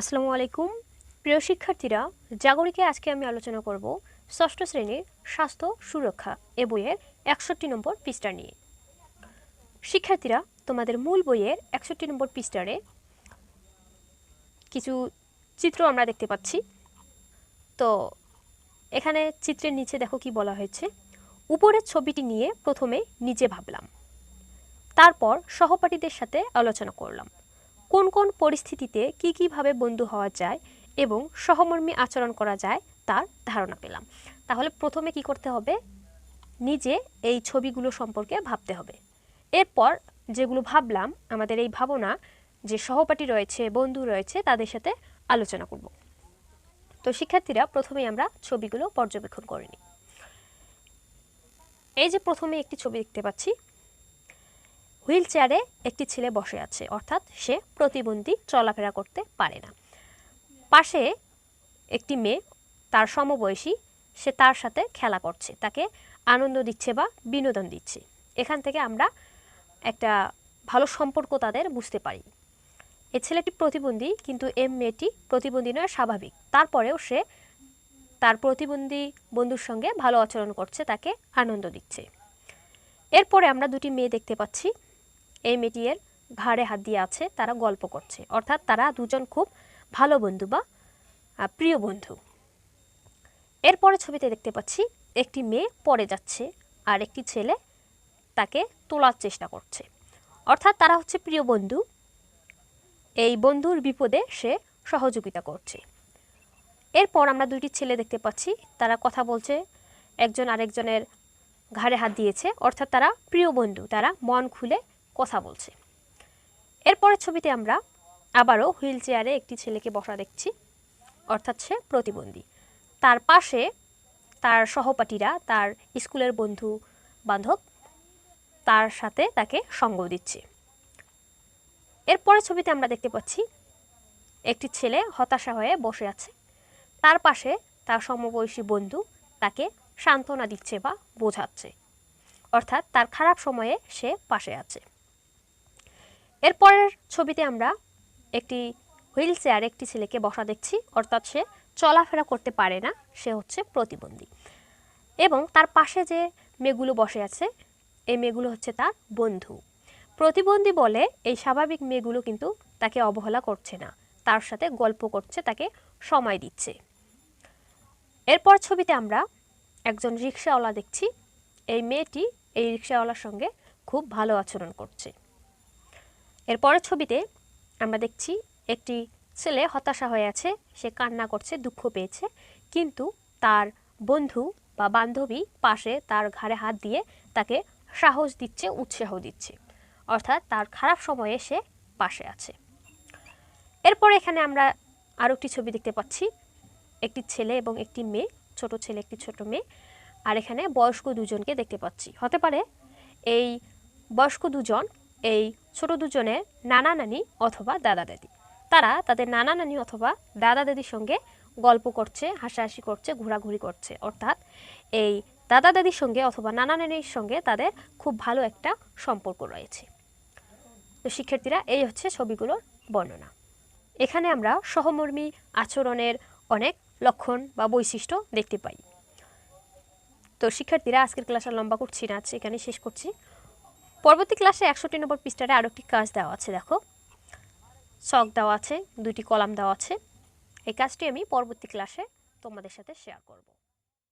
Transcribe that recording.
আসসালামু আলাইকুম। প্রিয় শিক্ষার্থীরা, জাগরিকে আজকে আমি আলোচনা করব ষষ্ঠ শ্রেণির স্বাস্থ্য সুরক্ষা এ বইয়ের একষট্টি নম্বর পৃষ্ঠা নিয়ে। শিক্ষার্থীরা, তোমাদের মূল বইয়ের একষট্টি নম্বর পৃষ্ঠারে কিছু চিত্র আমরা দেখতে পাচ্ছি। তো, এখানে চিত্রের নিচে দেখো কি বলা হয়েছে। উপরের ছবিটি নিয়ে প্রথমে নিজে ভাবলাম। তারপর সহপাঠীদের সাথে আলোচনা করলাম। কোন কোন পরিস্থিতিতে কি কীভাবে বন্ধু হওয়া যায় এবং সহমর্মী আচরণ করা যায় তার ধারণা পেলাম। তাহলে প্রথমে কি করতে হবে? নিজে এই ছবিগুলো সম্পর্কে ভাবতে হবে। এরপর যেগুলো ভাবলাম, আমাদের এই ভাবনা যে সহপাঠী রয়েছে, বন্ধু রয়েছে, তাদের সাথে আলোচনা করব। তো শিক্ষার্থীরা, প্রথমেই আমরা ছবিগুলো পর্যবেক্ষণ করে নিই। এই যে প্রথমে একটি ছবি দেখতে পাচ্ছি হুইল চেয়ারে একটি ছেলে বসে আছে, অর্থাৎ সে প্রতিবন্ধী চলাফেরা করতে পারে না। পাশে একটি মেয়ে, তার সমবয়সী, সে তার সাথে খেলা করছে, তাকে আনন্দ দিচ্ছে বা বিনোদন দিচ্ছে। এখান থেকে আমরা একটা ভালো সম্পর্ক তাদের বুঝতে পারি। এই ছেলেটি প্রতিবন্ধী, কিন্তু এম মেয়েটি প্রতিবন্ধী নয়, স্বাভাবিক। তারপরেও সে তার প্রতিবন্ধী বন্ধুর সঙ্গে ভালো আচরণ করছে, তাকে আনন্দ দিচ্ছে। এরপরে আমরা দুটি মেয়ে দেখতে পাচ্ছি। এই মেয়েটির ঘাড়ে হাত দিয়ে আছে, তারা গল্প করছে। অর্থাৎ তারা দুজন খুব ভালো বন্ধু বা প্রিয় বন্ধু। এরপরে ছবিতে দেখতে পাচ্ছি একটি মেয়ে পড়ে যাচ্ছে আর একটি ছেলে তাকে তোলার চেষ্টা করছে। অর্থাৎ তারা হচ্ছে প্রিয় বন্ধু। এই বন্ধুর বিপদে সে সহযোগিতা করছে। এরপর আমরা দুইটি ছেলে দেখতে পাচ্ছি, তারা কথা বলছে, একজন আরেকজনের ঘাড়ে হাত দিয়েছে। অর্থাৎ তারা প্রিয় বন্ধু, তারা মন খুলে কথা বলছে। এরপরের ছবিতে আমরা আবারও হুইল চেয়ারে একটি ছেলেকে বসা দেখছি। অর্থাৎ সে প্রতিবন্ধী। তার পাশে তার সহপাঠীরা, তার স্কুলের বন্ধু বান্ধব, তার সাথে তাকে সঙ্গ দিচ্ছে। এরপরের ছবিতে আমরা দেখতে পাচ্ছি একটি ছেলে হতাশা হয়ে বসে আছে। তার পাশে তার সমবয়সী বন্ধু তাকে সান্ত্বনা দিচ্ছে বা বোঝাচ্ছে। অর্থাৎ তার খারাপ সময়ে সে পাশে আছে। এরপরের ছবিতে আমরা একটি হুইল চেয়ার একটি ছেলেকে বসা দেখছি, অর্থাৎ সে চলাফেরা করতে পারে না, সে হচ্ছে প্রতিবন্ধী। এবং তার পাশে যে মেয়েগুলো বসে আছে, এই মেয়েগুলো হচ্ছে তার বন্ধু। প্রতিবন্ধী বলে এই স্বাভাবিক মেয়েগুলো কিন্তু তাকে অবহেলা করছে না, তার সাথে গল্প করছে, তাকে সময় দিচ্ছে। এরপর ছবিতে আমরা একজন রিক্সাওয়ালা দেখছি, এই মেয়েটি এই রিক্সাওয়ালার সঙ্গে খুব ভালো আচরণ করছে। এরপরের ছবিতে আমরা দেখছি একটি ছেলে হতাশা হয়ে আছে, সে কান্না করছে, দুঃখ পেয়েছে, কিন্তু তার বন্ধু বা বান্ধবী পাশে তার ঘাড়ে হাত দিয়ে তাকে সাহস দিচ্ছে, উৎসাহ দিচ্ছে। অর্থাৎ তার খারাপ সময়ে সে পাশে আছে। এরপর এখানে আমরা আরও একটি ছবি দেখতে পাচ্ছি। একটি ছেলে এবং একটি মেয়ে, ছোট ছেলে, একটি ছোট মেয়ে। আর এখানে বয়স্ক দুজনকে দেখতে পাচ্ছি। হতে পারে এই বয়স্ক দুজন এই ছোট দুজনের নানা নানি অথবা দাদা দাদি। তারা তাদের নানা নানি অথবা দাদা দাদির সঙ্গে গল্প করছে, হাসাহাসি করছে, ঘোরাঘুরি করছে। অর্থাৎ এই দাদা দাদির সঙ্গে অথবা নানা নানির সঙ্গে তাদের খুব ভালো একটা সম্পর্ক রয়েছে। তো শিক্ষার্থীরা, এই হচ্ছে ছবিগুলোর বর্ণনা। এখানে আমরা সহমর্মী আচরণের অনেক লক্ষণ বা বৈশিষ্ট্য দেখতে পাই। তো শিক্ষার্থীরা, আজকের ক্লাস আর লম্বা করছি না আজকে এখানে শেষ করছি। পরবর্তী ক্লাসে একষট্টি নম্বর পৃষ্ঠারে আরও একটি কাজ দেওয়া আছে, দেখো। চক দেওয়া আছে দুটি কলাম দেওয়া আছে। এই কাজটি আমি পরবর্তী ক্লাসে তোমাদের সাথে শেয়ার করব।